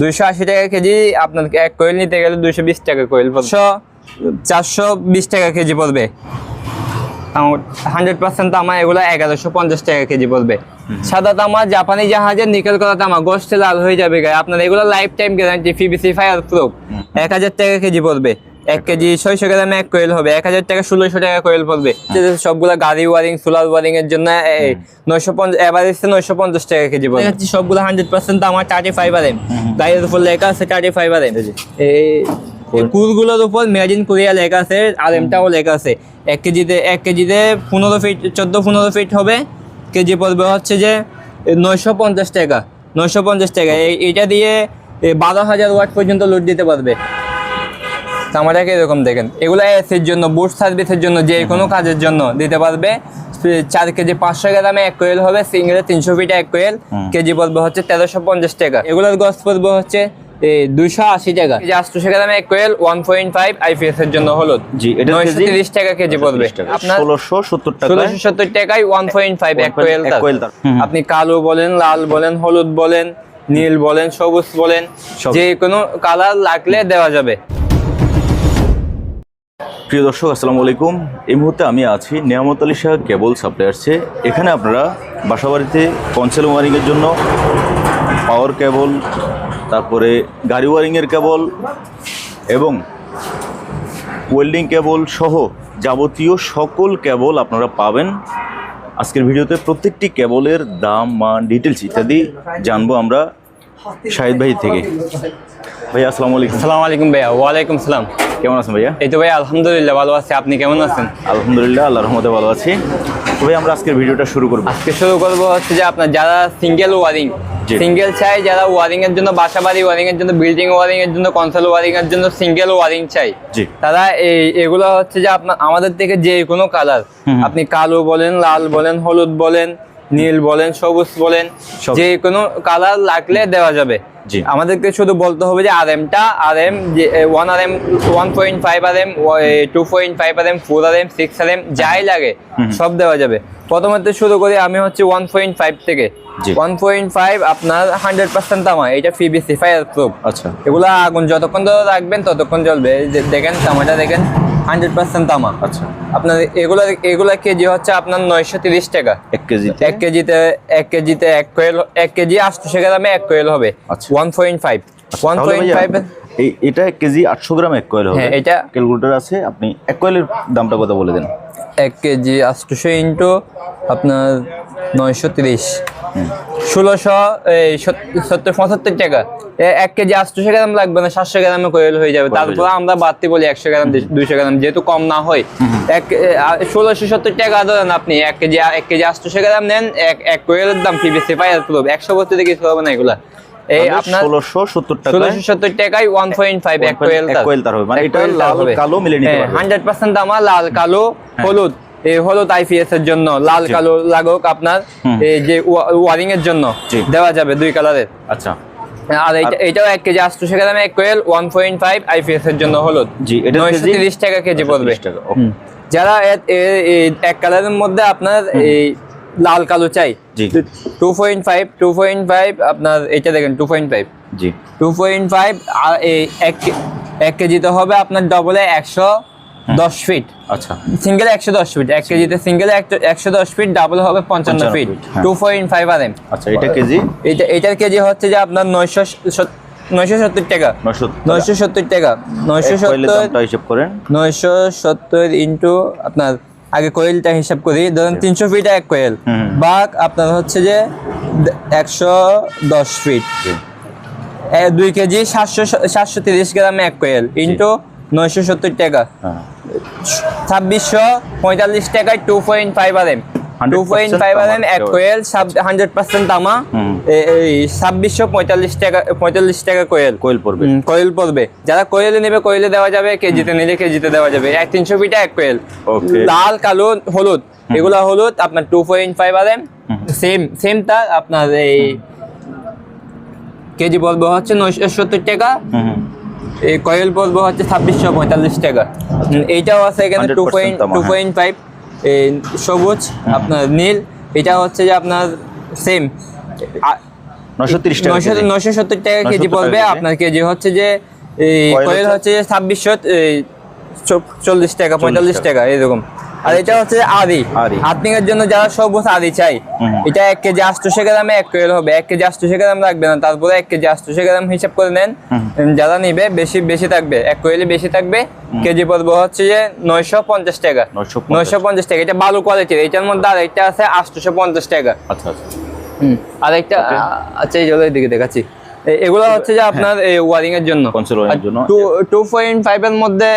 দুইশো আশি টাকা কেজি আপনার এক কোয়েল নিতে গেলে দুইশো বিশ টাকা কোয়েল পড়বে। চারশো বিশ টাকা কেজি পড়বে। হান্ড্রেড পার্সেন্ট তামা এগুলো এগারোশো পঞ্চাশ টাকা কেজি পড়বে। সাদা তামা জাপানি জাহাজের নিকেল করা তামা গোষ্ঠে লাল হয়ে যাবে গায়ে। আপনার এগুলো life time guarantee PVC fire proof এক হাজার টাকা কেজি পড়বে। এক কেজি ছয়শো গ্রামে এক কোয়েল হবে এক হাজার টাকা ষোলোশো টাকা কোয়েল পড়বে। যে সবগুলো গাড়ি ওয়ারিং সোলার ওয়ারিং এর জন্য নয়শো পঞ্চাশ এভারেজ নয়শো পঞ্চাশ টাকা কেজি পড়বে। সবগুলো হান্ড্রেড পার্সেন্ট আমার থার্টি ফাইভ আর এম গাড়ির উপর লেখা আছে থার্টি ফাইভ আর এম এই কুলগুলোর উপর মেরিন কোরিয়া লেখা আছে আর এমটাও লেখা আছে। এক কেজিতে এক কেজিতে পনেরো ফিট চোদ্দ পনেরো ফিট হবে। কেজি পড়বে হচ্ছে যে নয়শো পঞ্চাশ টাকা নয়শো পঞ্চাশ টাকা। এই এইটা দিয়ে বারো হাজার ওয়াট পর্যন্ত লোড দিতে পারবে। আমাটাকে এরকম দেখেন। এগুলো এসির জন্য বুট সার্ভিসের জন্য যে কোনো কাজের জন্য দিতে পারবে। চার কেজি পাঁচশো গ্রামে এক কোয়েল হবে সিঙ্গেলে তিনশো ফিটে এক কোয়েল। কেজি পড়বে হচ্ছে তেরোশো পঞ্চাশ টাকা। এগুলোর গছ পড়বে হচ্ছে দুইশো আশি টাকা। আটশো গ্রামে এক coil one point five IPS এর জন্য হলুদ। জি, নয়শো তিরিশ টাকা কেজি পড়বে। আপনার ষোলোশো সত্তর টাকা ষোলোশো সত্তর টাকায় ওয়ান পয়েন্ট ফাইভ এক কোয়েল। আপনি কালো বলেন লাল বলেন হলুদ বলেন নীল বলেন সবুজ বলেন। যে কোনো কালার লাগলে দেওয়া যাবে। প্রিয় দর্শক, আসসালামু আলাইকুম। এই মুহূর্তে আমি আছি নিয়ামত আলী শাহ কেবল সাপ্লায়ার্সে এখানে আপনারা বাসাবাড়িতে কনসেল ওয়ারিংয়ের জন্য পাওয়ার কেবল, তারপরে গাড়ি ওয়ারিংয়ের কেবল এবং ওয়েল্ডিং কেবল সহ যাবতীয় সকল কেবল আপনারা পাবেন। আজকের ভিডিওতে প্রত্যেকটি কেবলের দাম, মান ডিটেলস ইত্যাদি জানব আমরা শাহিদ ভাই থেকে। ভাইয়া আসসালামু আলাইকুম। আসসালামু আলাইকুম ভাইয়া ওয়ালাইকুম সালাম। কেমন আছেন ভাইয়া? এই তো ভাই আলহামদুলিল্লাহ ভালো আছি। আপনি কেমন আছেন? আলহামদুলিল্লাহ আল্লাহ রহমতে ভালো আছি। তবে আমরা আজকের ভিডিওটা শুরু করব। আজকে শুরু করব হচ্ছে যে আপনার যারা সিঙ্গেল ওয়ারিং। সিঙ্গেল চাই যারা ওয়ারিং এর জন্য বাসা বাড়ি ওয়ারিং এর জন্য বিল্ডিং ওয়ারিং এর জন্য কনসোল ওয়ারিং এর জন্য সিঙ্গেল ওয়ারিং চাই তারা এই এগুলো হচ্ছে যে আপনার আমাদের থেকে যে কোনো কালার আপনি কালো বলেন লাল বলেন হলুদ বলেন নীল বলেন সবুজ বলেন। যে কোনো কালার লাগলে দেওয়া যাবে। আমাদেরকে শুধু বলতে হবে যে আর এমটা আর এম যে one R M one point five R M two point five R M four R M six R M যাই লাগে সব দেওয়া যাবে। প্রথমত শুরু করি আমি হচ্ছে ওয়ান পয়েন্ট ফাইভ থেকে। ওয়ান পয়েন্ট ফাইভ আপনার হান্ড্রেড পার্সেন্ট তামা এটা পিবিসি ফায়ার প্রুফ আচ্ছা। এগুলো আগুন যতক্ষণ ধরে রাখবেন ততক্ষণ জ্বলবে। যে দেখেন তামাটা দেখেন হান্ড্রেড পার্সেন্ট তামা। আচ্ছা। আপনার এগুলো এগুলো কেজি হচ্ছে আপনার নয়শো তিরিশ টাকা। এক কেজি এক কেজিতে এক কেজিতে এক কোয়েল এক কেজি আটশো গ্রামে এক কোয়েল হবে। আচ্ছা। One point five one point five এই এটা কেজি আটশো গ্রাম এক কয়েল হবে। হ্যাঁ, এটা- ক্যালকুলেটর আছে আপনি এক কয়েলের দামটা কত বলে দেন। এক কেজি আটশোশো ইন্টু আপনার নয়শো তিরিশ। ষোলোশো সত্তর পঁচাত্তর টাকা। এক কেজি আটশোশো গ্রাম লাগবে না সাতশো গ্রামে কোয়েল হয়ে যাবে। তারপর আমরা বাড়তি বলি একশো গ্রাম দুইশো গ্রাম যেহেতু কম না হয়। এক ষোলোশো সত্তর টাকা ধরেন আপনি এক কেজি এক কেজি আটশোশো গ্রাম নেন এক এক কোয়েলের দাম পাই তুলব একশো বছরে কিছু হবে না এগুলা। এই আপনার ষোলোশো সত্তর টাকা ষোলোশো সত্তর টাকায় ওয়ান পয়েন্ট ফাইভ এক কোয়েল তার। হবে মানে এটা লাল কালো মিলে নিতে পারবে। হান্ড্রেড পার্সেন্ট দামা লাল কালো হলুদ। এই হলুদ আইপিএস এর জন্য লাল কালো লাগুক আপনার এই যে ওয়ারিং এর জন্য দেওয়া যাবে দুই কালারের। আচ্ছা। আর এটাও এক কেজি আটশো গ্রামে এক coil one point five IPS এর জন্য হলুদ। জি, এটার নয়শো তিরিশ টাকা কেজি পড়বে 30 টাকা, okay. যারা এক কালারের মধ্যে আপনার এই লাল কালো চাই? জি। Two point five two point five আপনার এটা দেখেন টু পয়েন্ট ফাইভ জি। টু পয়েন্ট ফাইভ আর এই এক এক কেজিতে হবে আপনার ডবলে একশো দশ ফিট আচ্ছা। সিঙ্গেল একশো দশ ফিট এক কেজিতে সিঙ্গেল একশো দশ ফিট ডাবল হবে পঞ্চান্ন feet. Two point five R M. আচ্ছা এটা কেজি? এটা এটার কেজি হচ্ছে যে আপনার নয়শো নয়শো সত্তর টাকা। নয়শো সত্তর টাকা। নয়শো সত্তর হিসাব করেন। নয়শো সত্তর ইন্টু আপনার আগে কোয়েলটা হিসাব করি ধরুন তিনশো ফিট এক কোয়েল। বাঘ আপনার হচ্ছে যে একশো দশ ফিট দুই কেজি সাতশো সাতশো তিরিশ গ্রামে এক কোয়েল ইন্টু নয়শো সত্তর টাকা। হ্যাঁ। ছাব্বিশশো পঁয়তাল্লিশ টাকায় two point five R M coil hundred percent তামা। এই ছাব্বিশশো পঁয়তাল্লিশ টাকা পঁয়তাল্লিশ টাকা কোয়েল। কোয়েল পড়বে। কোয়েল পড়বে। যারা কোয়েলে নেবে কোয়েলে দেওয়া যাবে কেজিতে নিলে কেজিতে দেওয়া যাবে। এক তিনশো ফিটে এক কোয়েল. লাল কালো হলুদ। এগুলো হলুদ আপনার two point five R M same same তার আপনার এই কেজি পড়বে হচ্ছে নয়শো সত্তর টাকা। এই কয়েল পড়বে হচ্ছে ছাব্বিশশো পঁয়তাল্লিশ টাকা। হুম, এইটাও আছে এখানে two point two. Point five সবুজ আপনার নীল এটা হচ্ছে যে আপনার সেম 930 নয়শো সত্তর টাকা কেজি পড়বে আপনার কেজি হচ্ছে যে এই কয়েল হচ্ছে? ছাব্বিশশো চল্লিশ টাকা পঁয়তাল্লিশ টাকা এরকম। আর এটা হচ্ছে আদি। এর জন্য যারা সবুজ আদি চাই। এটা এক কেজি আটশোশো গ্রামে এক কোয়েল হবে। এক কেজি আটশোশো গ্রাম লাগবে না। তারপরে এক কেজি আটশোশো গ্রাম হিসাব করে নেন। যারা নিবে বেশি বেশি থাকবে। এক কোয়েলে বেশি থাকবে। কেজি পড়বে হচ্ছে যে নয়শো পঞ্চাশ টাকা। নয়শো পঞ্চাশ। টাকা। এটা ভালো কোয়ালিটির এটার মধ্যে আরেকটা আছে আটশোশো পঞ্চাশ টাকা। আচ্ছা আচ্ছা। আর একটা আচ্ছা এই জলের দিকে দেখাচ্ছি। এগুলো হচ্ছে যে আপনার ওয়ারিং এর জন্য। Console এর জন্য। টু পয়েন্ট ফাইভ এর মধ্যে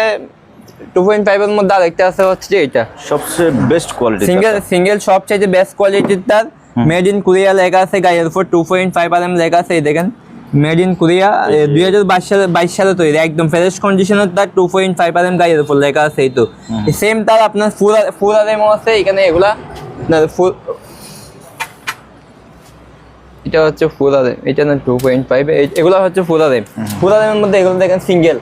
টু পয়েন্ট ফাইভ এর মধ্যে আরেকটা আছে হচ্ছে এটা সবচেয়ে বেস্ট কোয়ালিটি সিঙ্গেল সিঙ্গেল সবচাইতে বেস্ট কোয়ালিটির তার মেড ইন কোরিয়া লেখা আছে গাইয়ের উপর two point five R M লেখা আছে এই দেখেন। মেড ইন কোরিয়া দুই হাজার বাইশ সালে বাইশ সালে তৈরি একদম ফ্রেশ কন্ডিশনের তার two point five R M গাইয়ের উপর লেখা আছে এই তো। সেম তার আপনার ফুল ফুল আর এমও আছে এখানে এগুলা ফুল এটা হচ্ছে ফুল আদেম এটা না টু পয়েন্ট ফাইভ এগুলো হচ্ছে ফুল আদেম ফুল আদেমের এর মধ্যে এগুলো দেখেন সিঙ্গেল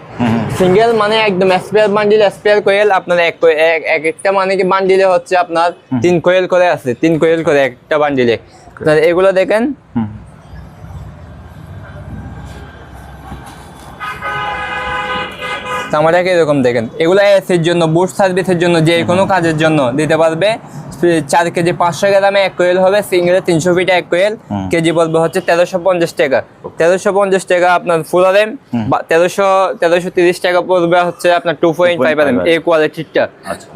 সিঙ্গেল মানে একদম স্পেয়ার বান্ডিল স্পেয়ার কোয়েল আপনার এক এক- এক একটা মানে কি বান্ডিলে হচ্ছে আপনার তিন কোয়েল করে আছে তিন কোয়েল করে একটা বান্ডিলে এগুলো দেখেন আমাটাকে এরকম দেখেন। এগুলো এসির জন্য বুট সার্ভিসের জন্য যে কোনো কাজের জন্য দিতে পারবে। চার কেজি পাঁচশো গ্রামে এক কোয়েল হবে সিঙ্গেলে তিনশো ফিটে এক কোয়েল। কেজি বলবে হচ্ছে তেরোশো পঞ্চাশ টাকা। তেরোশো পঞ্চাশ টাকা আপনার ফুল আরেম তেরোশো তেরোশো তিরিশ টাকা পড়বে হচ্ছে আপনার two point five R M এই কোয়ালিটিটা আচ্ছা।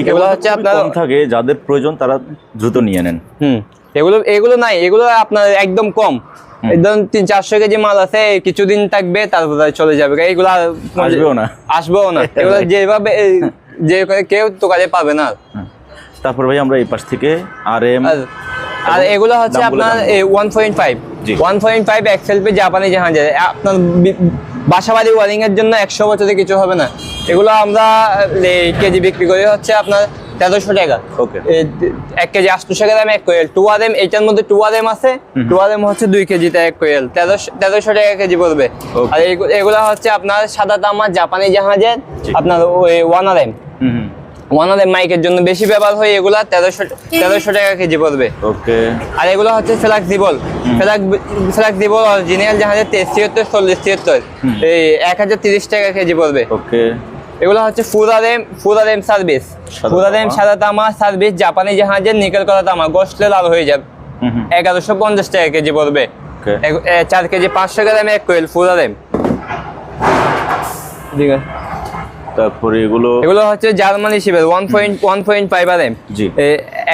এগুলো হচ্ছে আপনার থাকে যাদের প্রয়োজন তারা দ্রুত নিয়ে নেন। হুম। এগুলো এগুলো নাই এগুলো আপনার একদম কম। একদম তিন চারশো কেজি মাল আছে কিছুদিন থাকবে তারপরে চলে যাবে। এগুলো আর আসবেও না। আসবেও না। এগুলো যেভাবে যে কেউ তো কাজে পাবে না তারপর ভাই আমরা এই পাশ থেকে আর এম আর এগুলো হচ্ছে আপনার one point five. One point five Excel pay জাপানি জাহাজে আপনার বাসাবাড়ি ওয়ারিং এর জন্য একশো বছরে কিছু হবে না। এগুলো আমরা কেজি বিক্রি করি হচ্ছে আপনার তেরোশো টাকা। এক কেজি আটশো টাকা দাম এক কোয়েল। টু আর এম এটার মধ্যে টু আর এম আছে টু আর এম হচ্ছে দুই কেজিতে এক কোয়েল। তেরোশো তেরোশো টাকা কেজি পড়বে। আর এগু- এগুলো হচ্ছে আপনার সাদা তামা জাপানি জাহাজের আপনার ওই one R M one R M মাইকের জন্য বেশি ব্যবহার হয় এগুলা। তেরোশো তেরোশো টাকা কেজি পড়বে। ওকে আর এগুলো হচ্ছে ফ্লাক্সিবল ফ্লাক্সিবল অরিজিনাল জাহাজের তেইশ চল্লিশ তিয়াত্তর এই এক হাজার তিরিশ টাকা কেজি পড়বে। ওকে এগুলো হচ্ছে ফুরারেম ফুরারেম সার্ভিস ফুদাদেম ফুরারেম। সাদা তামা। সার্ভিস জাপানি জাহাজের নিকেল করা তামা। গোসলে লাল হয়ে যাবে। এগারোশো পঞ্চাশ টাকা কেজি পড়বে। চার কেজি পাঁচশো গ্রাম এক কোয়েল ফুরারেম ঠিক আছে তারপরে এগুলো এগুলো হচ্ছে জার্মানি শিবের one point one point five R M জি।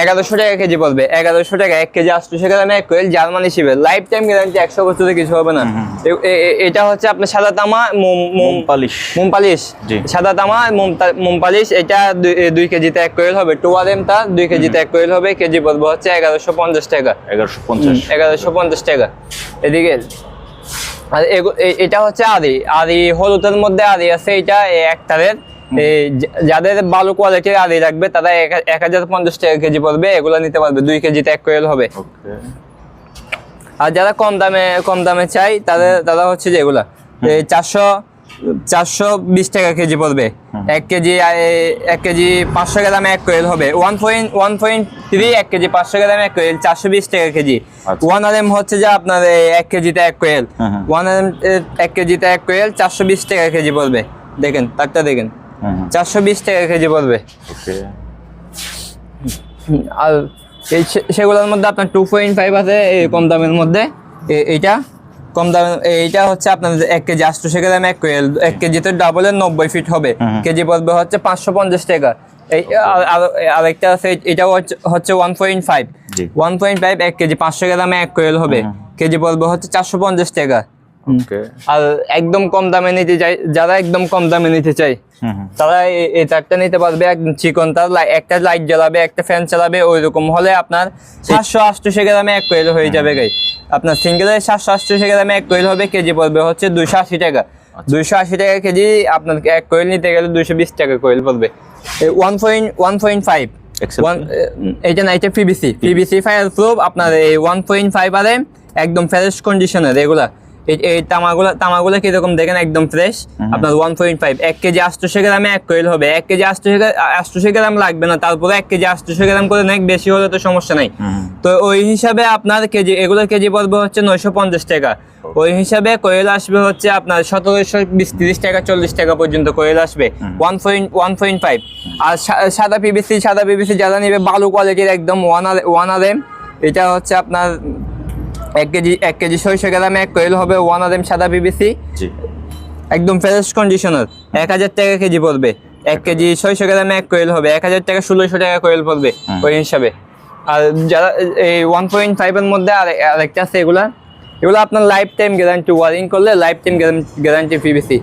এগারোশো টাকা কেজি পড়বে। এগারোশো টাকা এক কেজি আটশোশো গ্রামে এক কোয়েল জার্মানি শিবের লাইফ টাইম গ্যারান্টি একশো বছরে কিছু হবে না। এটা হচ্ছে আপনার সাদা তামা মোম মোম মোম পালিশ। মোম পালিশ। সাদা তামা মোম তা- পালিশ এটা দুই- কেজিতে এক কোয়েল হবে। টু আর এম তা দুই কেজিতে এক কোয়েল হবে। কেজি পড়বে হচ্ছে এগারোশো পঞ্চাশ টাকা। এগারোশো পঞ্চাশ। এগারোশো পঞ্চাশ টাকা। এদিকে আর এটা হচ্ছে আদি। আদি হলুদের মধ্যে আদি আছে এটা এই যা- যাদের ভালো কোয়ালিটির আদি লাগবে তারা এক- হাজার পঞ্চাশ টাকা কেজি পড়বে এগুলো নিতে পারবে দুই কেজিতে এক কোয়েল হবে। আর যারা কম দামে কম দামে চাই তাদের তারা হচ্ছে যে এগুলা চারশো চারশো বিশ টাকা কেজি পড়বে। এক কেজি এক কেজি পাঁচশো গ্রামে এক কোয়েল হবে। One point one point three এক কেজি পাঁচশো গ্রামে এক কোয়েল চারশো বিশ টাকা কেজি। আচ্ছা। ওয়ান আর এম হচ্ছে যে আপনার এক কেজিতে এক কোয়েল। ওয়ান আর এম এক কেজিতে এক কোয়েল চারশো বিশ টাকা কেজি পড়বে। দেখেন তারটা দেখেন। চারশো বিশ টাকা কেজি পড়বে আর এই সেগুলোর মধ্যে আপনার টু পয়েন্ট ফাইভ আছে এই কম দামের মধ্যে। এইটা কম দামের এইটা হচ্ছে আপনার এক কেজি আটশো গ্রাম এক কোয়েল এক কেজিতে ডাবলের নব্বই ফিট হবে। কেজি পড়বে হচ্ছে পাঁচশো পঞ্চাশ টাকা। এই আর- আর- আরেকটা আছে এটাও হচ্ছে- one point five. One point five এক কেজি পাঁচশো গ্রামে এক কোয়েল হবে। কেজি পড়বে হচ্ছে চারশো পঞ্চাশ টাকা। আর একদম কম দামে নিতে চাই যারা একদম কম দামে নিতে চাই তারা এই তারটা নিতে পারবে একদম চিকন তার একটা লাইট জ্বালাবে একটা ফ্যান চালাবে ওই রকম হলে আপনার সাতশো আটশো গ্রামে এক কোয়েল হয়ে যাবে গাই আপনার সিঙ্গেলের সাতশো আটশো গ্রামে এক কোয়েল হবে কেজি পড়বে হচ্ছে দুইশো আশি টাকা। দুইশো আশি টাকা কেজি আপনার এক কোয়েল নিতে গেলে দুইশো বিশ টাকা কোয়েল পড়বে। One point one point five এটা না এটা পিবিসি পিবিসি ফায়ার প্রুফ আপনার এই ওয়ান পয়েন্ট ফাইভ আরে একদম ফ্রেশ কন্ডিশনের এগুলা এই- এই তামাগুলো তামাগুলো কীরকম দেখেন একদম ফ্রেশ আপনার ওয়ান পয়েন্ট ফাইভ এক কেজি আটশোশো গ্রামে এক কোয়েল হবে। এক কেজি আটশোশো আটশোশো গ্রাম লাগবে না তারপরে এক কেজি আটশোশো গ্রাম করে নেক বেশি হলে তো সমস্যা নাই। তো ওই হিসাবে আপনার কেজি এগুলোর কেজি পড়বে হচ্ছে নয়শো পঞ্চাশ টাকা। ওই হিসাবে কোয়েল আসবে হচ্ছে আপনার সতেরোশো বিশ তিরিশ টাকা চল্লিশ টাকা পর্যন্ত কোয়েল আসবে। One point one point five আর সাদা পিবিসি সাদা পিবিসি যারা নেবে ভালো কোয়ালিটির একদম one R one R M এটা হচ্ছে আপনার এক কেজি এক কেজি ছয়শো গ্রামে এক কোয়েল হবে ওয়ান আর এম সাদা পিবিসি জি। একদম ফ্রেশ কন্ডিশনার এক হাজার টাকা কেজি পড়বে। এক কেজি ছয়শো গ্রামে এক কোয়েল হবে এক হাজার টাকা ষোলোশো টাকা কোয়েল পড়বে ওই হিসাবে। আর যারা এই ওয়ান পয়েন্ট ফাইভের মধ্যে আর আরেকটা আছে এগুলা এগুলো আপনার লাইফ টাইম গ্যারান্টি ওয়ারিং করলে লাইফ টাইম গ্যারান্টি পিবিসি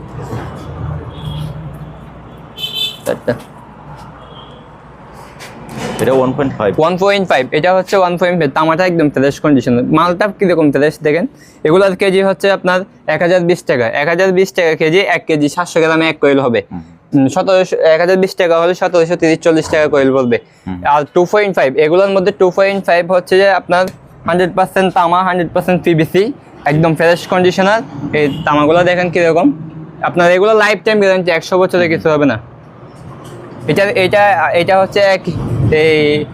এটা one point five one point five এটা হচ্ছে ওয়ান পয়েন্ট ফাইভ তামাটা একদম ফ্রেশ কন্ডিশন মালটা কীরকম ফ্রেশ দেখেন? এগুলোর কেজি হচ্ছে আপনার এক হাজার বিশ টাকা। এক হাজার বিশ টাকা কেজি কেজি সাতশো গ্রামে এক কোয়েল হবে। সতেরোশো এক হাজার বিশ টাকা হলে সতেরোশো তিরিশ চল্লিশ টাকা কোয়েল পড়বে আর টু পয়েন্ট ফাইভ এগুলোর মধ্যে টু পয়েন্ট ফাইভ হচ্ছে যে আপনার হান্ড্রেড পার্সেন্ট তামা হান্ড্রেড পার্সেন্ট পিবিসি একদম ফ্রেশ কন্ডিশনার এই তামাগুলো দেখেন কীরকম? আপনার এগুলো লাইফ টাইম গ্যারান্টি একশো বছরে কিছু হবে না। এটা এটা এটা হচ্ছে এক এই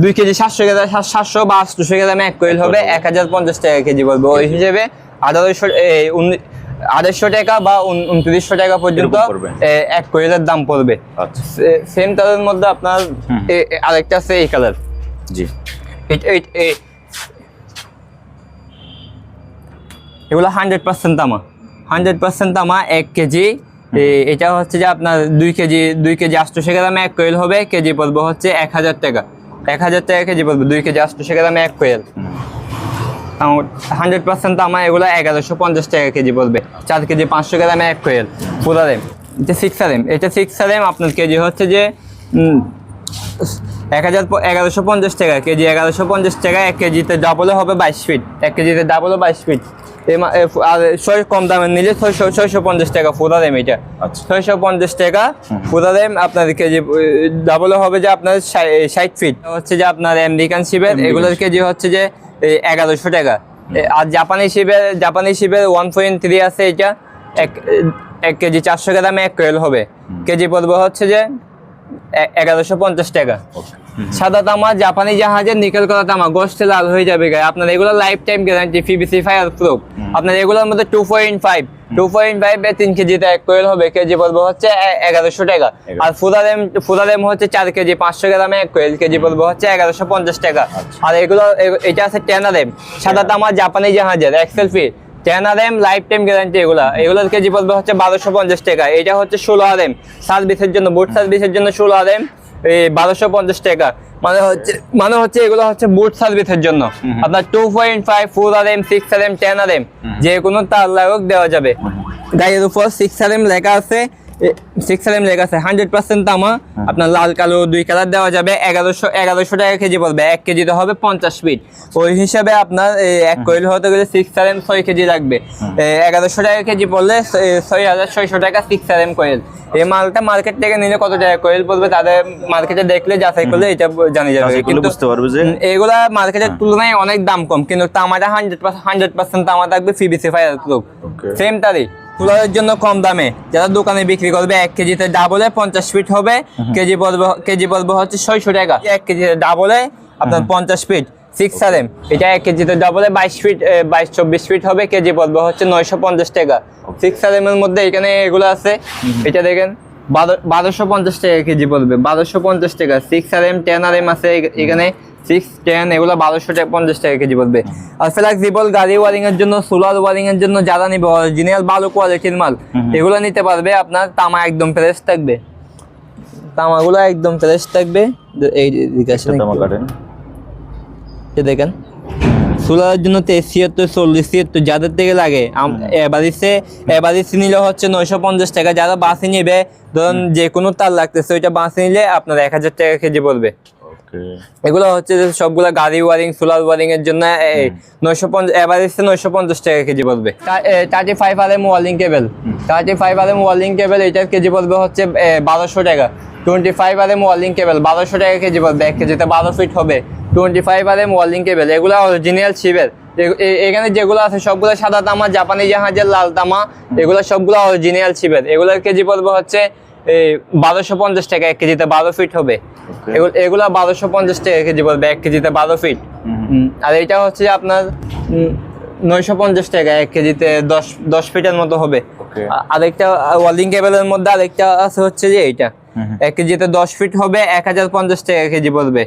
দুই কেজি সাতশো গ্রাম সাতশো বা আটশো গ্রামে এক কোয়েল হবে এক হাজার পঞ্চাশ টাকা কেজি বলব। ওই হিসেবে আঠারোশো আড়াইশো টাকা বা উনত্রিশশো টাকা পর্যন্ত পড়বে। এক কোয়েলের দাম পড়বে। আচ্ছা। সেম কালারের মধ্যে আপনার আরেকটা আছে এই কালার জি। এগুলো হান্ড্রেড পার্সেন্ট তামা হান্ড্রেড পার্সেন্ট তামা এক কেজি এটা হচ্ছে যে আপনার দুই কেজি দুই কেজি আটশো গ্রামে এক কোয়েল হবে, কেজি পড়বে হচ্ছে এক হাজার টাকা। এক হাজার টাকা কেজি পড়বে, দুই কেজি আটশো গ্রামে এক কোয়েল। হান্ড্রেড পার্সেন্ট আমার এগুলো এগারোশো পঞ্চাশ টাকা কেজি পড়বে, চার কেজি পাঁচশো গ্রামে এক কোয়েল। পুরা রেম এটা সিক্স আর এম এটা সিক্স আর এম আপনার কেজি হচ্ছে যে এক হাজার এগারোশো পঞ্চাশ টাকা, কেজি এগারোশো পঞ্চাশ টাকা, এক কেজিতে ডাবলও হবে বাইশ ফিট এক কেজিতে ডাবলও বাইশ ফিট আর ছয় কম দামের নিলে ছয়শো ছয়শো পঞ্চাশ টাকা ফুরা রেম এটা আচ্ছা। ছয়শো পঞ্চাশ টাকা ফুরা রেম আপনার কেজি ডাবলও হবে যে আপনার ষাট ফিট হচ্ছে যে আপনার আমেরিকান American এগুলোর কেজি হচ্ছে যে এগারোশো টাকা। আর জাপানি শিপের জাপানি শিপের ওয়ান পয়েন্ট থ্রি আছে এটা। এক এক কেজি চারশো গ্রামে এক কোয়েল হবে। কেজি পড়বে হচ্ছে যে এগারোশো পঞ্চাশ টাকা। সাদা তামা জাপানি জাহাজের নিকেল করা তামা গোষ্ঠে লাল হয়ে যাবে গায়ে। আপনার এগুলো life time guarantee PVC fire proof আপনার এগুলোর মধ্যে two point five two point five এ তিন কেজিতে এক কোয়েল হবে কেজি পড়বে হচ্ছে এগারোশো টাকা। আর ফুদারেম ফুদারেম হচ্ছে চার কেজি পাঁচশো গ্রামে এক কোয়েল কেজি পড়বে হচ্ছে এগারোশো পঞ্চাশ টাকা। আর এগুলো এটা আছে টেনারেম সাদা তামা জাপানি জাহাজের এক্সেল ফি ten R M lifetime guarantee এগুলা। এগুলোর কেজি পড়বে হচ্ছে বারোশো পঞ্চাশ টাকা। এটা হচ্ছে ষোলো আর এম সার্ভিসের জন্য বুট সার্ভিসের জন্য ষোলো আর এম বারোশো পঞ্চাশ টাকা। মানে হচ্ছে মানে হচ্ছে এগুলো হচ্ছে বুট সার্ভিসের জন্য। আপনার two point five four R M six R M ten R M যে কোনো তার লাগাক দেওয়া যাবে। গাড়ির উপর সিক্স আর এম লেখা আছে। সিক্স আর এম লেখা আছে হান্ড্রেড পার্সেন্ট তামা। আপনার লাল কালো দুই কালার দেওয়া যাবে এগারোশো এগারোশো টাকা কেজি পড়বে এক কেজিতে হবে পঞ্চাশ ফিট ওই হিসাবে আপনার এক কোয়েল হতে গেলে সিক্স আর এম ছয় কেজি লাগবে। এগারোশো টাকা কেজি পড়লে ছয় হাজার ছয়শো টাকা সিক্স আর এম কোয়েল এই মালটা মার্কেট থেকে নিলে কত টাকা কোয়েল পড়বে তাদের মার্কেটে দেখলে যাচাই করলে এটা জানা যাবে। যে- এগুলা মার্কেটের তুলনায় অনেক দাম কম কিন্তু তামাটা হান্ড্রেড হান্ড্রেড পার্সেন্ট তামা থাকবে ফিবিসি ফায়ার সেম তারই। কুলারের জন্য কম দামে। যারা দোকানে বিক্রি করবে এক কেজিতে ডাবলে পঞ্চাশ ফিট হবে। কেজি পড়বে কেজি পড়বে হচ্ছে ছয়শো টাকা। এক কেজিতে ডাবলে আপনার পঞ্চাশ ফিট সিক্স আর এম এটা এক কেজিতে ডাবলে বাইশ ফিট বাইশ চব্বিশ ফিট হবে কেজি পড়বে হচ্ছে নয়শো পঞ্চাশ টাকা। সিক্স আর এম এর মধ্যে এখানে এগুলো আছে। এটা দেখেন বারো- বারোশো পঞ্চাশ টাকা কেজি পড়বে বারোশো পঞ্চাশ টাকা। Six R M ten R M আছে এখানে। সিক্স টেন এগুলো বারোশো টাকা পঞ্চাশ টাকা কেজি পড়বে। আর ফ্লেক্সিবল গাড়ি ওয়ারিং এর জন্য সোলার ওয়ারিং এর জন্য যারা নিবে অরিজিনাল ভালো কোয়ালিটির মাল এগুলো নিতে পারবে আপনার তামা একদম ফ্রেশ থাকবে। তামাগুলো একদম ফ্রেশ থাকবে। এই যে- দেখেন সোলারের জন্য তো ছিয়াত্তর চল্লিশ ছিয়াত্তর যাদের থেকে লাগে এবারিসে এবারিসে নিলে হচ্ছে নয়শো পঞ্চাশ টাকা। যারা বাসে নেবে ধরুন যে কোনো তার লাগতেছে ওইটা বাসে নিলে আপনার এক হাজার টাকা কেজি পড়বে। এগুলো হচ্ছে যে সবগুলো গাড়ি ওয়ারিং সোলার ওয়ারিং এর জন্য নয়শো পঞ্চাশ এভারেজে নয়শো পঞ্চাশ টাকা কেজি পড়বে। Thirty five R M wiring cable thirty five R M cable এটার কেজি পড়বে হচ্ছে বারোশো টাকা। Twenty five R M cable বারোশো টাকা কেজি পড়বে এক কেজিতে বারো ফিট হবে। Twenty five R M cable এগুলো অরিজিনাল শিবের এখানে যেগুলো আছে সবগুলো সাদা তামা জাপানি জাহাজের লাল তামা এগুলো সবগুলো অরিজিনাল ছিপের এগুলোর কেজি পড়বে হচ্ছে বারোশো পঞ্চাশ টাকা এক কেজিতে বারো ফিট হবে। এগুলা বারোশো পঞ্চাশ টাকা কেজি পড়বে এক কেজিতে বারো ফিট আর এটা হচ্ছে আপনার নয়শো পঞ্চাশ টাকা এক কেজিতে দশ দশ ফিটের মতো হবে। আরেকটা ওয়ালিং কেবলের মধ্যে আরেকটা আছে হচ্ছে যে এইটা। এক কেজিতে দশ ফিট হবে এক হাজার পঞ্চাশ টাকা কেজি পড়বে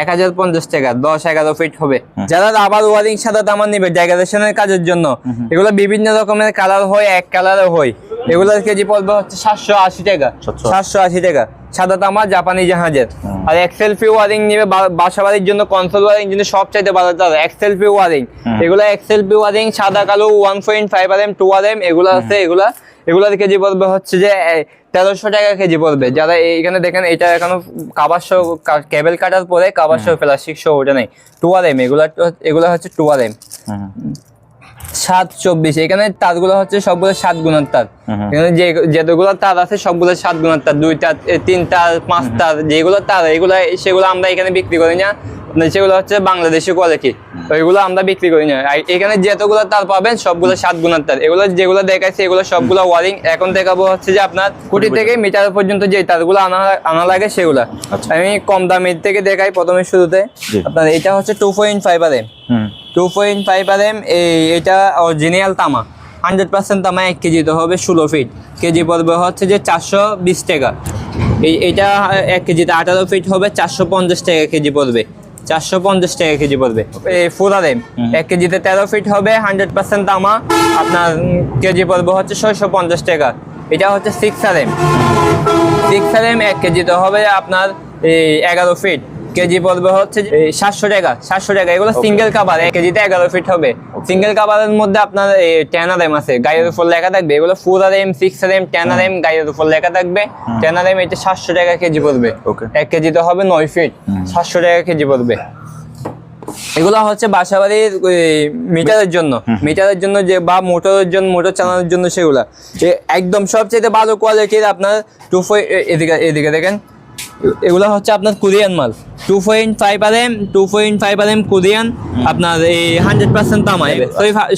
এক হাজার পঞ্চাশ টাকা দশ এগারো ফিট হবে। যারা রাবার ওয়ারিং সাদা তামা নিবে ডেকোরেশনের কাজের জন্য। এগুলো বিভিন্ন রকমের কালার হয় এক কালারও হয়। এগুলোর কেজি পড়বে হচ্ছে সাতশো আশি টাকা। 780 সাতশো আশি টাকা। সাদা তামা জাপানি জাহাজের। আর এক্সেল ফি ওয়ারিং নিবে বাসা বাড়ির জন্য কনসোল ওয়ারিং জন্য সব চাইতে ভালো তাদের এক্সেল ফি ওয়ারিং এগুলো এক্সেল ফি ওয়ারিং সাদা কালো one point five R M two R M এগুলো আছে এগুলা এগুলোর কেজি পড়বে হচ্ছে যে তেরোশো টাকা কেজি পড়বে। যারা এইখানে দেখেন এটা এখনও কাবার শো কেবল কাটার পরে কাবার শো প্লাস্টিক শো ওটা নেই। টু আর এম এগুলো এগুলো হচ্ছে টু আর এম সাত চব্বিশ এখানে তারগুলো হচ্ছে সবগুলো সাত গুণের তার। এখানে যে যেগুলো তার আছে সবগুলো সাত গুণের তার। দুই তার তিন তার পাঁচ তার যেগুলো তার এগুলো সেগুলো আমরা এখানে বিক্রি করি না। সেগুলো হচ্ছে বাংলাদেশি কোয়ালিটি ওইগুলো আমরা বিক্রি করি না। আর এখানে যতগুলো তার পাবেন সবগুলো সাত গুণের তার। এগুলো যেগুলো দেখাচ্ছি এগুলো সবগুলো ওয়ারিং। এখন দেখাবো হচ্ছে যে আপনার কোটি থেকে মিটার পর্যন্ত যে তারগুলো আনা আনা লাগে সেগুলো। আচ্ছা। আমি কম দামের থেকে দেখাই প্রথমে শুরুতে। আপনার এটা হচ্ছে two point five R M two point five R M এটা অরিজিনাল তামা। হান্ড্রেড পার্সেন্ট তামা এক কেজিতে হবে ষোলো ফিট কেজি পড়বে হচ্ছে যে চারশো বিশ টাকা। এই এটা এক কেজিতে আঠারো ফিট হবে চারশো পঞ্চাশ টাকা কেজি পড়বে। চারশো পঞ্চাশ টাকা কেজি পড়বে। এই ফোর আর এম এক কেজিতে তেরো ফিট হবে হান্ড্রেড পার্সেন্ট দামা আপনার কেজি পড়বে হচ্ছে ছয়শো পঞ্চাশ টাকা। এটা হচ্ছে six R M six R M এক কেজিতে হবে আপনার এই এগারো ফিট কেজি পড়বে হচ্ছে সাতশো টাকা সাতশো টাকা। এগুলো সিঙ্গেল খাবার এক কেজিতে এগারো ফিট হবে। সিঙ্গেল কাভারের মধ্যে আপনার টেন আর এম আছে। গাড়ির উপর লেখা থাকবে। এগুলো four R M six R M ten R M গাড়ির উপর লেখা থাকবে। টেন আর এম এটা সাতশো টাকা কেজি পড়বে. এক কেজিতে হবে নয় ফিট সাতশো টাকা কেজি পড়বে। এগুলো হচ্ছে বাসাবাড়ির মিটারের জন্য। মিটারের জন্য যে বা মোটরের জন্য মোটর চালানোর জন্য সেগুলা। একদম সবচেয়ে ভালো কোয়ালিটির আপনার টু এদিকে এদিকে দেখেন। এগুলো হচ্ছে আপনার কোরিয়ান মাল। Two point five R M two point five R M Korean আপনার এই হান্ড্রেড পার্সেন্ট দাম তামাই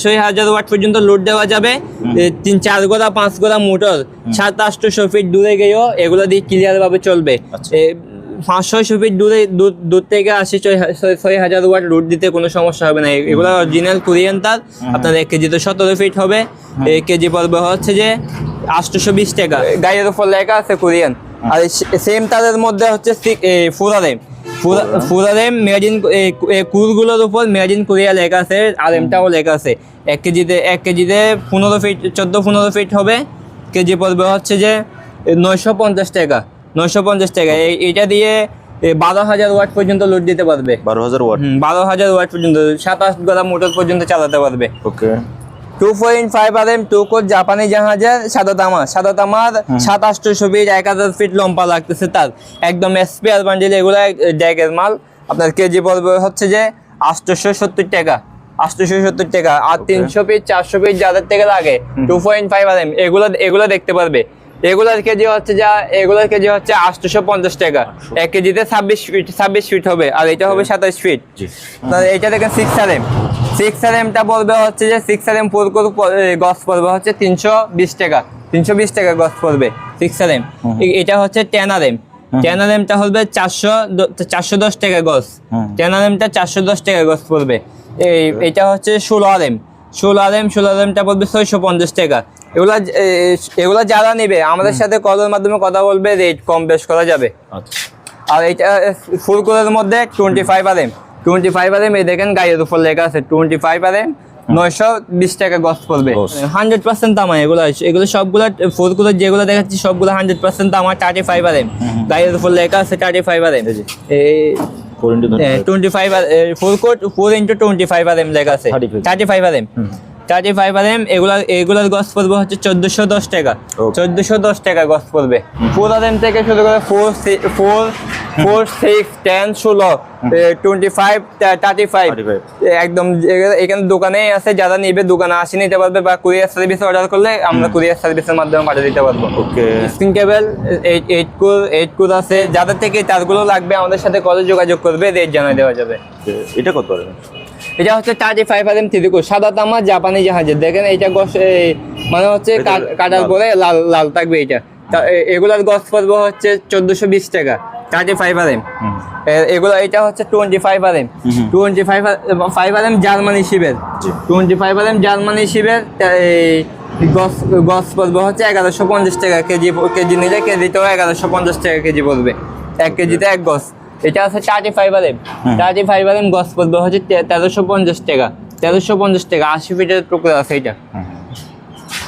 ছয় হাজার ওয়াট পর্যন্ত লোড দেওয়া যাবে। তিন চার গোড়া পাঁচ গোড়া মোটর সাত আটশো ফিট দূরে গিয়েও এগুলো দিয়ে ক্লিয়ারভাবে চলবে। আচ্ছা। এ, পাঁচ ছয়শো ফিট দূরে দূর থেকে আসি ছয় হাজার ওয়াট রুট দিতে কোনো সমস্যা হবে না। এগুলো অরিজিনাল কোরিয়ান তার। আপনার এক কেজিতে সতেরো ফিট হবে। এক কেজি পড়বে হচ্ছে যে আটশোশো বিশ টাকা। গাড়ির উপর লেখা আছে কোরিয়ান। আর সেম তারের মধ্যে হচ্ছে ফুরারেম ফুরারেম মেডিন কুরগুলোর উপর মেডিন কোরিয়া লেখা আছে আর এমটাও লেখা আছে। এক কেজিতে এক কেজিতে পনেরো ফিট চোদ্দ পনেরো ফিট হবে। কেজি পড়বে হচ্ছে যে নয়শো পঞ্চাশ টাকা। নয়শো পঞ্চাশ টাকা। এই- এইটা দিয়ে বারো হাজার ওয়াট পর্যন্ত লোড দিতে পারবে। বারো হাজার ওয়াট। বারো হাজার ওয়াট পর্যন্ত সাতাশ গড়া মোটর পর্যন্ত চালাতে পারবে। Okay. Two point five R M two code জাপানি জাহাজের সাদা তামা সাদা তামার সাত আটশো ফিট এক হাজার ফিট লম্বা লাগতেছে তার। একদম স্পেয়ার বান্ডিল এগুলো ড্যাগের মাল। আপনার কেজি পড়বে হচ্ছে যে আটশোশো সত্তর টাকা। আটশোশো সত্তর টাকা। আর তিনশো ফিট চারশো ফিট যাদের থেকে লাগে two point five R M এগুলো এগুলো দেখতে পারবে। এগুলোর কেজি হচ্ছে যা এগুলোর কেজি হচ্ছে আটশোশো পঞ্চাশ টাকা। এক কেজিতে ছাব্বিশ ফিট ছাব্বিশ ফিট হবে আর এটা হবে সাতাশ ফিট। এটা দেখেন six R M six R এমটা পড়বে হচ্ছে যে সিক্স আর এম ফোর গছ পড়বে হচ্ছে তিনশো বিশ টাকা। তিনশো বিশ টাকা গছ পড়বে সিক্স আর এম এটা হচ্ছে ten R M ten R এমটা হবে চারশো চারশো দশ টাকা গছ। টেন আর এমটা চারশো দশ টাকা গছ পড়বে। এই এটা হচ্ছে ষোলো আর এম ষোলো আর এম ষোলো আর এমটা পড়বে ছয়শো পঞ্চাশ টাকা। এগুলা এগুলা যারা নেবে আমাদের সাথে কলের মাধ্যমে কথা বলবে রেট কম বেশ করা যাবে। আচ্ছা। আর এটা ফুলকুলের মধ্যে twenty five R M twenty five R M এই দেখেন গায়ের উপর লেখা আছে টোয়েন্টি ফাইভ আর এম নয়শো বিশ টাকা গছ পড়বে। হান্ড্রেড পার্সেন্ট দামা এগুলো এগুলো সবগুলো ফোরগুলো যেগুলো দেখাচ্ছি সবগুলো হান্ড্রেড পার্সেন্ট দামা থার্টি ফাইভ আর এম গাড়ির উপর লেখা আছে thirty five R M four twenty five R ফুল coat four into twenty five R M লেখা আছে। Thirty five R M thirty five R M এগুলা এগুলার গছ পড়বে হচ্ছে চোদ্দোশো দশ টাকা. চোদ্দোশো দশ টাকা গছ পড়বে। ফোর আর এম থেকে শুরু করে four four four six ten ষোলো টোয়েন্টি ফাইভ থার্টি ফাইভ একদম এখানে দোকানে আছে যারা নিবে দোকানে আসে নিতে পারবে বা কুরিয়ার সার্ভিস অর্ডার করলে আমরা কুরিয়ার সার্ভিসের মাধ্যমে পাঠিয়ে দিতে পারব। Screen cable eight core eight core আছে। যাদের থেকে তারগুলো লাগবে আমাদের সাথে কলে যোগাযোগ করবে রেট জানাই দেওয়া যাবে। এটা কত এটা হচ্ছে thirty five R M three সাদা তামা জাপানি জাহাজের। দেখেন এটা গস মানে হচ্ছে কাটার পরে লাল। লাল থাকবে এটা এগুলার গস পড়বে হচ্ছে চোদ্দশো বিশ টাকা থার্টি ফাইভ আর এম এগুলো এটা হচ্ছে twenty five R M twenty five five R M Germany শিবের। Twenty five R M Germany শিবের গস গস পড়বে হচ্ছে এগারোশো পঞ্চাশ টাকা। কেজি কেজি নিলে কেজিতেও এগারোশো পঞ্চাশ টাকা কেজি পড়বে। এক কেজিতে এক গস। এটা আছে thirty five R M. Thirty five M গস পড়বে হচ্ছে তেরোশো পঞ্চাশ টাকা। তেরোশো পঞ্চাশ টাকা আশি ফিটের টুকরো আছে এটা।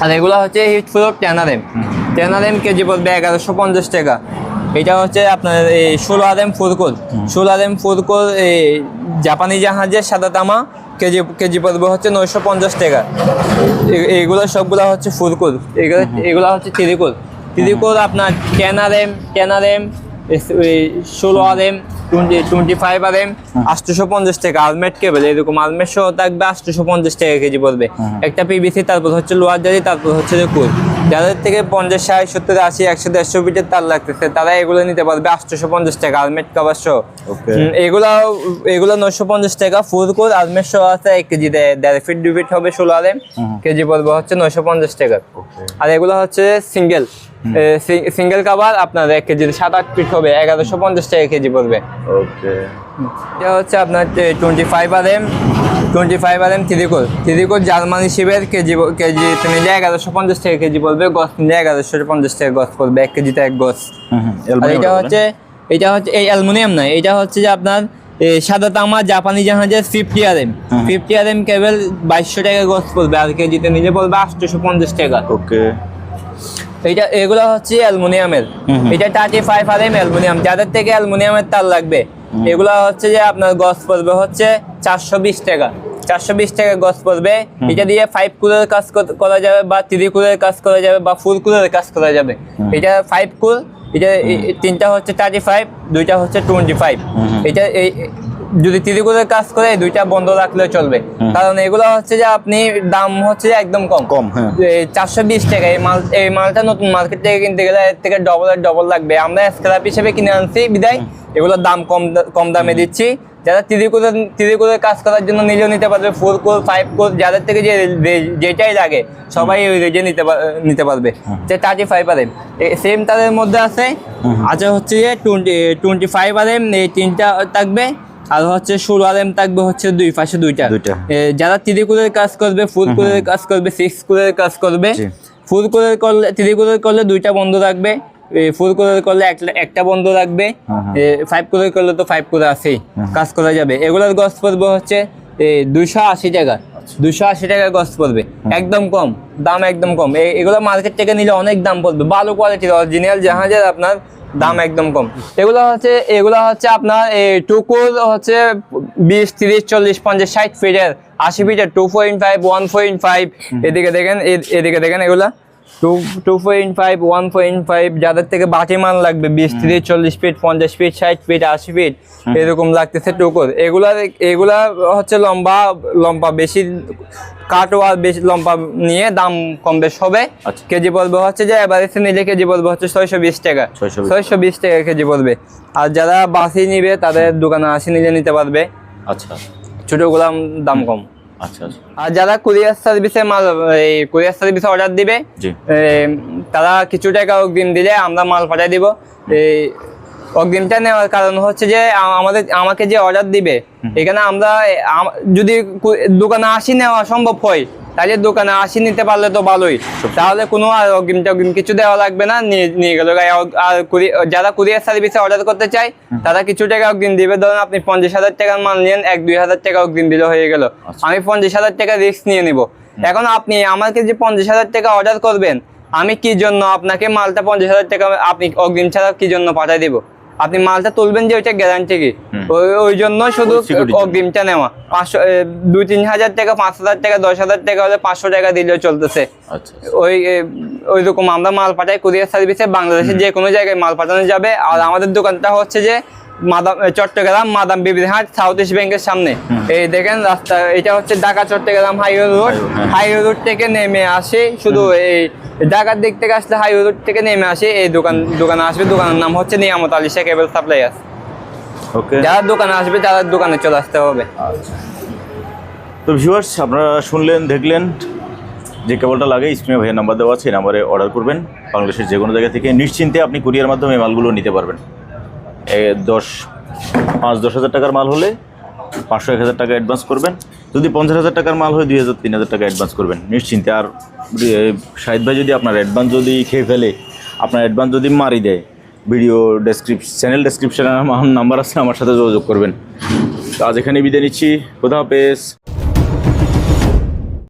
আর এগুলো হচ্ছে hit ten R M ten R M KG পড়বে এগারোশো পঞ্চাশ টাকা। এটা হচ্ছে আপনার এই ষোলো আর এম ফুরকুল ষোলো আর এম ফুরকুল এই জাপানি জাহাজের সাদা তামা কেজি কেজি পড়বে হচ্ছে নয়শো পঞ্চাশ টাকা। এগুলো সবগুলো হচ্ছে ফুরকুল এগুলো এগুলো হচ্ছে তিরিকুল তিরিকুল আপনার ten R M ten R M ষোলো R M twenty five R M আটশোশো পঞ্চাশ টাকা আলমেট কেবল এরকম আলমেট সহ থাকবে আটশোশো পঞ্চাশ টাকা কেজি পড়বে। একটা পিবিসি তারপর হচ্ছে লোহার জারি তারপর হচ্ছে কুল। যাদের থেকে পঞ্চাশ ষাট সত্তর আশি একশো দেড়শো ফিটের তার লাগতেছে তারা এগুলো নিতে পারবে আটশোশো পঞ্চাশ টাকা আলমেট কভার সহ। এগুলো এগুলো নশো পঞ্চাশ টাকা ফুল কোড আলমেট সহ আছে এক কেজি দেড় ফিট দুই ফিট হবে ষোলো আলেম কেজি পড়বে হচ্ছে নশো পঞ্চাশ টাকা আর এগুলো হচ্ছে সিঙ্গেল সিঙ্গেল কাভার আপনার এক কেজি সাত আট ফিট হবে এগারোশো পঞ্চাশ টাকা কেজি পড়বে। ওকে। এটা হচ্ছে আপনার twenty five R M twenty five R M three core three core Germany শিবের কেজি কেজি নিলে এগারোশো পঞ্চাশ টাকা কেজি পড়বে গছ নিলে এগারোশো পঞ্চাশ টাকা গছ পড়বে এক কেজিতে এক গছ। এটা হচ্ছে এটা হচ্ছে এই অ্যালুমিনিয়াম নয় এটা হচ্ছে যে আপনার সাদা তামা জাপানি জাহাজের fifty R M fifty R M cable বাইশশো টাকা গছ পড়বে আর কেজিতে নিলে পড়বে আটশোশো পঞ্চাশ টাকা। ওকে। এটা এগুলো হচ্ছে অ্যালুমিনিয়ামের। এটা thirty five R M aluminium. যাদের থেকে অ্যালুমিনিয়ামের তার লাগবে এগুলো হচ্ছে যে আপনার গছ পড়বে হচ্ছে চারশো বিশ টাকা। চারশো বিশ টাকা গছ পড়বে। এটা দিয়ে ফাইভ কুলের কাজ করা যাবে বা থ্রি কুলের কাজ করা যাবে বা ফুল কুলের কাজ করা যাবে। এটা ফাইভ কুল এটা তিনটা হচ্ছে থার্টি ফাইভ দুইটা হচ্ছে টোয়েন্টি ফাইভ এটা এই যদি তিরি কুলের কাজ করে দুইটা বন্ধ রাখলে চলবে। কারণ এগুলো হচ্ছে যে আপনি দাম হচ্ছে যে একদম কম। কম হ্যাঁ। চারশো বিশ টাকা এই মাল এই মালটা নতুন মার্কেট থেকে কিনতে গেলে এর থেকে ডবল এর ডবল লাগবে। আমরা স্ক্র্যাপ হিসেবে কিনে আনছি বিদায়। এগুলোর দাম কম কম দামে দিচ্ছি। যারা তিরিকুলে তিরিকুলে কাজ করার জন্য নিজেও নিতে পারবে ফোর কোর ফাইভ কোর যাদের থেকে যে যেটাই লাগে সবাই ওই রেজে নিতে নিতে পারবে। যে thirty five R M same তাদের মধ্যে আছে। আচ্ছা হচ্ছে যে twenty twenty five R M এই তিনটা থাকবে। আর হচ্ছে আর এম থাকবে হচ্ছে দুই পাশে দুইটা। যারা তিরিকুলের কাজ করবে ফুল কুলের কাজ করবে সিক্স কুলের কাজ করবে। ফুল কুলের করলে থ্রি কুলের করলে দুইটা বন্ধ রাখবে ফুল কুলের করলে একটা- একটা বন্ধ রাখবে হুম হুম। ফাইভ কুলের করলে তো ফাইভ কুলে আছেই কাজ করা যাবে। এগুলোর গছ পড়বে হচ্ছে দুইশো আশি টাকা। দুশো আশি টাকা গছ পড়বে একদম কম দাম একদম কম। এগুলো মার্কেট থেকে নিলে অনেক দাম পড়বে ভালো কোয়ালিটির অরিজিনাল জাহাজের আপনার দাম একদম কম। এগুলো হচ্ছে এগুলো হচ্ছে আপনার এই টুকুর হচ্ছে বিশ তিরিশ চল্লিশ পঞ্চাশ ষাট ফিটের আশি ফিটের two point five one point five এদিকে দেখেন এদিকে দেখেন এগুলা। Two two point five one point five যাদের থেকে বাটি মান লাগবে বিশ তিরিশ চল্লিশ ফিট পঞ্চাশ ফিট ষাট ফিট আশি ফিট এরকম লাগতেছে টুকুর এগুলা এগুলা হচ্ছে লম্বা লম্বা বেশি কাটো আর বেশি লম্বা নিয়ে দাম কম বেশ হবে। আচ্ছা। কেজি পড়বে হচ্ছে যে এভারেজে নিলে কেজি পড়বে হচ্ছে ছয়শো বিশ টাকা। 620 ছয়শো বিশ টাকা কেজি পড়বে আর যারা বাসি নিবে তাদের দোকানে আসি নিলে নিতে পারবে। আচ্ছা। ছোটগুলা দাম কম। আচ্ছা আচ্ছা। আর যারা কুরিয়ার সার্ভিসে মাল এই কুরিয়ার সার্ভিসে অর্ডার দিবে তারা কিছু টাকা অগ্রিম দিলে আমরা মাল পাঠিয়ে দিব। এই অগ্রিমটা নেওয়ার কারণ হচ্ছে যে আমাদের আমাকে যে অর্ডার দিবে এখানে আমরা যদি দোকানে আসি নেওয়া সম্ভব হয় তাহলে দোকানে আসি নিতে পারলে তো ভালোই। তাহলে কোনো আর অগ্রিম টগ্রিম কিছু দেওয়া লাগবে না নিয়ে নিয়ে গেল। আর যারা কুরিয়ার সার্ভিসে অর্ডার করতে চায় তারা কিছু টাকা অগ্রিম দিবে। ধরুন আপনি পঞ্চাশ হাজার টাকার মাল নিয়েন এক দুই হাজার টাকা অগ্রিম দিলে হয়ে গেল। আমি পঞ্চাশ হাজার টাকা রিস্ক নিয়ে নিব। এখন আপনি আমাকে যে পঞ্চাশ হাজার টাকা অর্ডার করবেন আমি কি জন্য আপনাকে মালটা পঞ্চাশ হাজার টাকা আপনি অগ্রিম ছাড়া কি জন্য পাঠাই দিব? আপনি মালটা তুলবেন যে ওইটা গ্যারান্টি কি? ওই ওই জন্য। শুধু অগ্রিমটা নেওয়া। পাঁচশো দুই তিন হাজার টাকা পাঁচ হাজার টাকা দশ হাজার টাকা হলে পাঁচশো টাকা দিলেও চলতেছে। আচ্ছা ওই ওইরকম ওই রকম আমরা মাল পাঠাই কুরিয়ার সার্ভিসে বাংলাদেশের যে কোনো জায়গায় মাল পাঠানো যাবে। আর আমাদের দোকানটা হচ্ছে যে মাদাম চট্টগ্রাম মাদাম বিবিরহাট সাউথ ইস্ট ব্যাংকের সামনে। এই দেখেন রাস্তা এটা হচ্ছে Dhaka Chittagong highway road. Highway road থেকে নেমে আসে শুধু এই ঢাকার দিক থেকে আসলে হাইওয়ে রোড থেকে নেমে আসে এই দোকান দোকানে আসবে। দোকানের নাম হচ্ছে নিয়ামত আলী শেখ কেবল সাপ্লাইয়ার্স ওকে। যারা দোকানে আসবে তারা দোকানে চলে আসতে হবে। আচ্ছা। তো ভিউয়ার্স আপনারা শুনলেন দেখলেন যে কেবলটা লাগে স্ক্রিনে ভাইয়ের নাম্বার দেওয়া আছে এই নাম্বারে অর্ডার করবেন। বাংলাদেশের যে কোনো জায়গা থেকে নিশ্চিন্তে আপনি কুরিয়ার মাধ্যমে মালগুলো নিতে পারবেন। দশ, পাঁচ, দশ হাজার টাকার মাল হলে পাঁচশো, এক হাজার টাকা অ্যাডভান্স করবেন। যদি পঞ্চাশ হাজার টাকার মাল হয়, দুই হাজার, তিন হাজার টাকা অ্যাডভান্স করবেন। নিশ্চিন্তে। আর শাহিদ ভাই যদি আপনার অ্যাডভান্স যদি খেয়ে ফেলে, আপনার অ্যাডভান্স যদি মারি দেয় ভিডিও ডেসক্রিপশন চ্যানেল ডেসক্রিপশনে আমার নাম্বার আছে, আমার সাথে যোগাযোগ করবেন। তো আজ এখানে বিদায় নিচ্ছি। কোথাও পেস